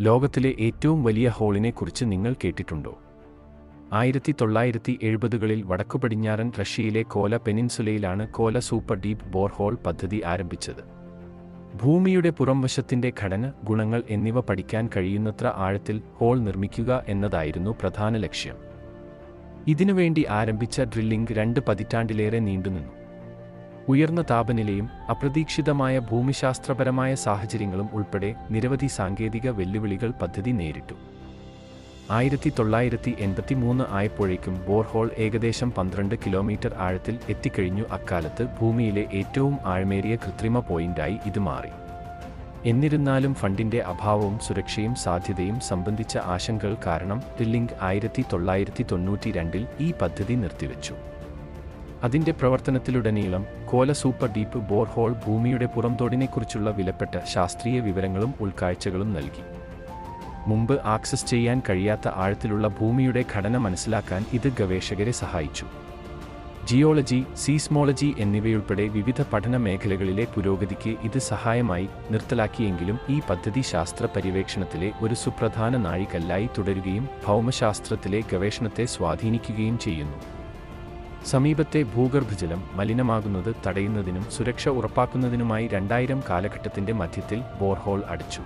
ലോകത്തിലെ ഏറ്റവും വലിയ ഹോളിനെക്കുറിച്ച് നിങ്ങൾ കേട്ടിട്ടുണ്ടോ? ആയിരത്തി തൊള്ളായിരത്തി എഴുപതുകളിൽ വടക്കുപടിഞ്ഞാറൻ റഷ്യയിലെ കോല പെനിൻസുലയിലാണ് കോല സൂപ്പർ ഡീപ്പ് ബോർഹോൾ പദ്ധതി ആരംഭിച്ചത്. ഭൂമിയുടെ പുറംവശത്തിന്റെ ഘടന ഗുണങ്ങൾ എന്നിവ പഠിക്കാൻ കഴിയുന്നത്ര ആഴത്തിൽ ഹോൾ നിർമ്മിക്കുക എന്നതായിരുന്നു പ്രധാന ലക്ഷ്യം. ഇതിനുവേണ്ടി ആരംഭിച്ച ഡ്രില്ലിംഗ് രണ്ട് പതിറ്റാണ്ടിലേറെ നീണ്ടുനിന്നു. ഉയർന്ന താപനിലയും അപ്രതീക്ഷിതമായ ഭൂമിശാസ്ത്രപരമായ സാഹചര്യങ്ങളും ഉൾപ്പെടെ നിരവധി സാങ്കേതിക വെല്ലുവിളികൾ പദ്ധതി നേരിട്ടു. ആയിരത്തി തൊള്ളായിരത്തി എൺപത്തി മൂന്ന് ആയപ്പോഴേക്കും ബോർഹോൾ ഏകദേശം പന്ത്രണ്ട് കിലോമീറ്റർ ആഴത്തിൽ എത്തിക്കഴിഞ്ഞു അക്കാലത്ത് ഭൂമിയിലെ ഏറ്റവും ആഴമേറിയ കൃത്രിമ പോയിന്റായി ഇത് മാറി. എന്നിരുന്നാലും ഫണ്ടിന്റെ അഭാവവും സുരക്ഷയും സാധ്യതയും സംബന്ധിച്ച ആശങ്കകൾ കാരണം ഡ്രില്ലിംഗ് ആയിരത്തി തൊള്ളായിരത്തി തൊണ്ണൂറ്റി രണ്ടിൽ ഈ പദ്ധതി നിർത്തിവെച്ചു. അതിന്റെ പ്രവർത്തനത്തിലുടനീളം കോല സൂപ്പർ ഡീപ്പ് ബോർഹോൾ ഭൂമിയുടെ പുറംതോടിനെക്കുറിച്ചുള്ള വിലപ്പെട്ട ശാസ്ത്രീയ വിവരങ്ങളും ഉൾക്കാഴ്ചകളും നൽകി. മുമ്പ് ആക്സസ് ചെയ്യാൻ കഴിയാത്ത ആഴത്തിലുള്ള ഭൂമിയുടെ ഘടന മനസ്സിലാക്കാൻ ഇത് ഗവേഷകരെ സഹായിച്ചു. ജിയോളജി സീസ്മോളജി എന്നിവയുൾപ്പെടെ വിവിധ പഠന മേഖലകളിലെ പുരോഗതിക്ക് ഇത് സഹായമായി നിർത്തലാക്കിയെങ്കിലും ഈ പദ്ധതി ശാസ്ത്ര പര്യവേക്ഷണത്തിലെ ഒരു സുപ്രധാന നാഴികല്ലായി തുടരുകയും ഭൗമശാസ്ത്രത്തിലെ ഗവേഷണത്തെ സ്വാധീനിക്കുകയും ചെയ്യുന്നു. സമീപത്തെ ഭൂഗർഭജലം മലിനമാകുന്നത് തടയുന്നതിനും സുരക്ഷ ഉറപ്പാക്കുന്നതിനുമായി രണ്ടായിരം കാലഘട്ടത്തിന്റെ മധ്യത്തിൽ ബോർഹോൾ അടച്ചു.